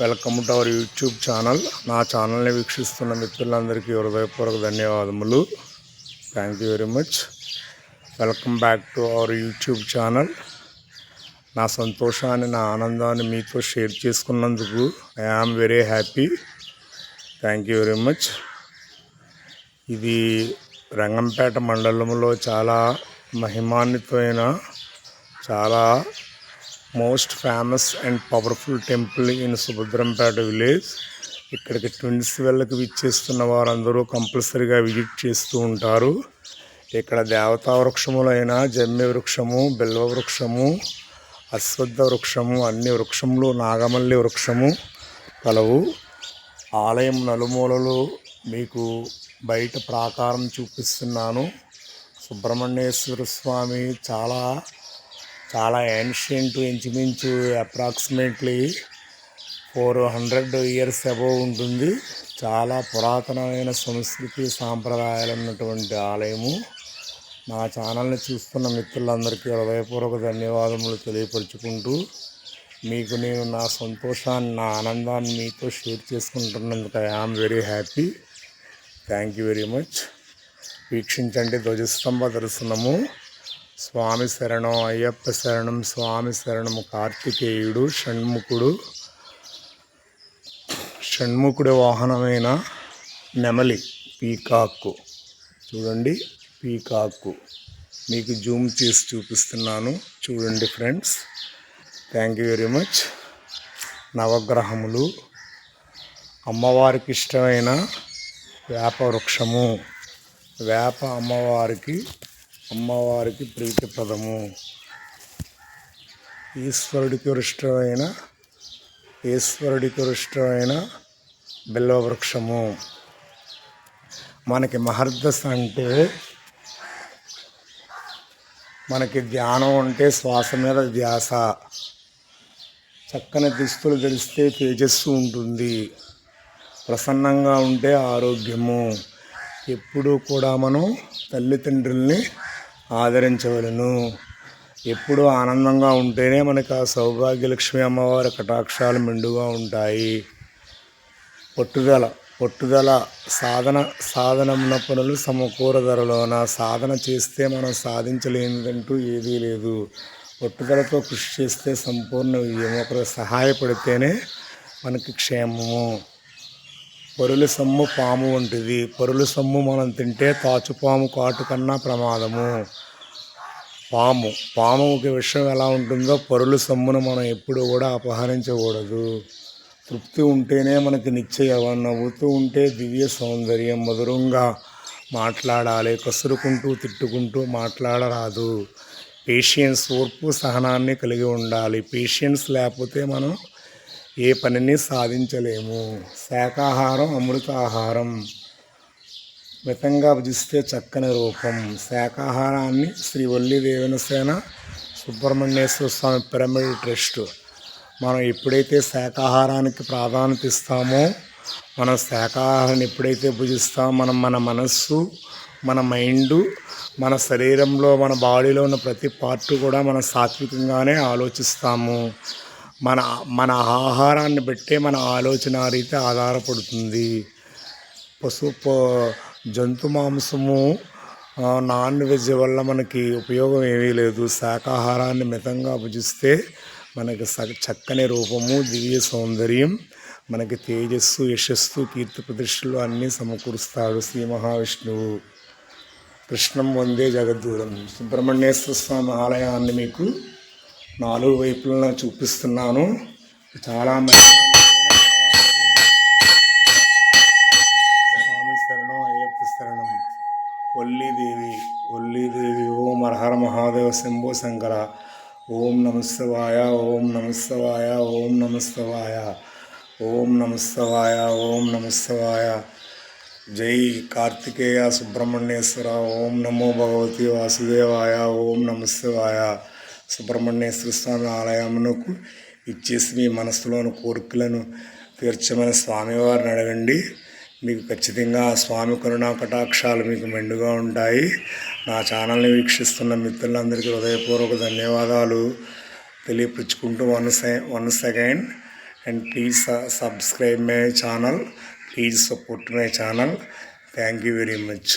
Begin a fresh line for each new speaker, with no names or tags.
Welcome to our YouTube channel. నా ఛానల్ని వీక్షిస్తున్న మిత్రులందరికీ హృదయపూర్వక ధన్యవాదములు. Thank you very much welcome back to our YouTube channel నా సంతోషాన్ని నా ఆనందాన్ని మీతో షేర్ చేసుకున్నందుకు I am very happy thank you very much ఇది రంగంపేట మండలంలో చాలా మహిమాన్వితమైన చాలా most famous and powerful temple in Subhadrampet village. ఇక్కడికి ట్విన్స్ వెళ్ళకి విచ్చేస్తున్న వారందరూ కంపల్సరీగా విజిట్ చేస్తూ ఉంటారు. ఇక్కడ దేవతా వృక్షములైన జమ్మి వృక్షము బిల్వ వృక్షము అశ్వద్ధ వృక్షము అన్ని వృక్షములు నాగమల్లి వృక్షము కలవు. ఆలయం నలుమూలలు మీకు బయట ప్రాకారం చూపిస్తున్నాను. సుబ్రహ్మణ్యేశ్వర స్వామి చాలా చాలా ఏన్షియంట్ ఇంచుమించు approximately four hundred years above ఉంటుంది. చాలా పురాతనమైన సంస్కృతి సాంప్రదాయాలు ఉన్నటువంటి ఆలయము. నా ఛానల్ని చూస్తున్న మిత్రులందరికీ హృదయపూర్వక ధన్యవాదములు తెలియపరుచుకుంటూ మీకు నేను నా సంతోషాన్ని నా ఆనందాన్ని మీతో share చేసుకుంటున్నందుకు I am very happy thank you very much వీక్షించండి ధ్వజస్తంభ దర్శనము. స్వామి శరణం అయ్యప్ప శరణం స్వామి శరణము కార్తికేయుడు షణ్ముఖుడు. షణ్ముఖుడి వాహనమైన నెమలి పీకాక్కు. చూడండి పీకాక్కు. మీకు జూమ్ చేసి చూపిస్తున్నాను. చూడండి friends. Thank you very much. నవగ్రహములు. అమ్మవారికి ఇష్టమైన వేప వృక్షము. వేప అమ్మవారికి అమ్మవారికి ప్రీతిప్రదము. ఈశ్వరుడికి ఇష్టమైన ఈశ్వరుడికి ఇష్టమైన బిల్వవృక్షము. మనకి మహర్దశ అంటే మనకి ధ్యానం అంటే శ్వాస మీద ధ్యాస. చక్కని దుస్తులు ధరిస్తే తేజస్సు ఉంటుంది. ప్రసన్నంగా ఉంటే ఆరోగ్యము. ఎప్పుడూ కూడా మనం తల్లిదండ్రుల్ని ఆదరించవలను. ఎప్పుడూ ఆనందంగా ఉంటేనే మనకు ఆ సౌభాగ్యలక్ష్మి అమ్మవారి కటాక్షాలు మెండుగా ఉంటాయి. పట్టుదల పట్టుదల సాధన సాధనమున పనులు సమకూర ధరలోన సాధన చేస్తే మనం సాధించలేనిదంటూ ఏదీ లేదు. పట్టుదలతో కృషి చేస్తే సంపూర్ణ విజయం ఒకరు సహాయపడితేనే మనకి క్షేమము. పరుల సొమ్ము పాము వంటిది. పరుల సొమ్ము మనం తింటే తాచుపాము కాటు కన్నా ప్రమాదము. పాము. పాముకి విషయం ఎలా ఉంటుందో పరుల సొమ్మును మనం ఎప్పుడు కూడా అపహరించకూడదు. తృప్తి ఉంటేనే మనకి నిశ్చయం. నవ్వుతూ ఉంటే దివ్య సౌందర్యం మధురంగా మాట్లాడాలి. కసురుకుంటూ తిట్టుకుంటూ మాట్లాడరాదు. పేషియన్స్ ఓర్పు సహనాన్ని కలిగి ఉండాలి. పేషియన్స్ లేకపోతే మనం ఏ పనిని సాధించలేము. శాకాహారం అమృతాహారం. మితంగా భుజిస్తే చక్కని రూపం. శాకాహారాన్ని శ్రీ వల్లి దేవనసేన సుబ్రహ్మణ్యేశ్వర స్వామి పిరమిడ్ ట్రస్ట్. మనం ఎప్పుడైతే శాకాహారానికి ప్రాధాన్యత ఇస్తామో మనం శాకాహారాన్ని ఎప్పుడైతే భుజిస్తామో మనం మన మనస్సు మన మైండ్ మన శరీరంలో మన బాడీలో ఉన్న ప్రతి పార్ట్ కూడా మనం సాత్వికంగానే ఆలోచిస్తాము. మన మన ఆహారాన్ని బట్టే మన ఆలోచన రీతి ఆధారపడుతుంది. పశు జంతు మాంసము నాన్ వెజ్ వల్ల మనకి ఉపయోగం ఏమీ లేదు. శాకాహారాన్ని మితంగా భుజిస్తే మనకి చక్కని రూపము దివ్య సౌందర్యం మనకి తేజస్సు యశస్సు కీర్తి ప్రతిష్టలు అన్నీ సమకూరుస్తాడు శ్రీ మహావిష్ణువు కృష్ణం వందే జగద్దూరం సుబ్రహ్మణ్యేశ్వర స్వామి ఆలయాన్ని మీకు నాలుగు వైపులను చూపిస్తున్నాను. చాలా మంది స్వామి శరణం అయ్యప్ప శరణం. వల్లీదేవి వల్లీదేవి ఓం హర మహాదేవ శంభో శంకర. ఓం నమస్తవాయ ఓం నమస్తవాయ ఓం నమస్తవాయ ఓం నమస్తవాయ ఓం నమస్తవాయ జై కార్తికేయ సుబ్రహ్మణ్యేశ్వర. ఓం నమో భగవతి వాసుదేవాయ. ఓం నమస్తవాయ సుబ్రహ్మణ్యేశ్వర స్వామి ఆలయమునకు ఇచ్చేసి మీ మనసులోని కోరికలను తీర్చమని స్వామివారిని అడగండి. మీకు ఖచ్చితంగా ఆ స్వామి కరుణా కటాక్షాలు మీకు మెండుగా ఉంటాయి. నా ఛానల్ని వీక్షిస్తున్న మిత్రులందరికీ హృదయపూర్వక ధన్యవాదాలు. తెలియపరుచుకుంటూ one sec one second. And please subscribe my channel please support my channel thank you very much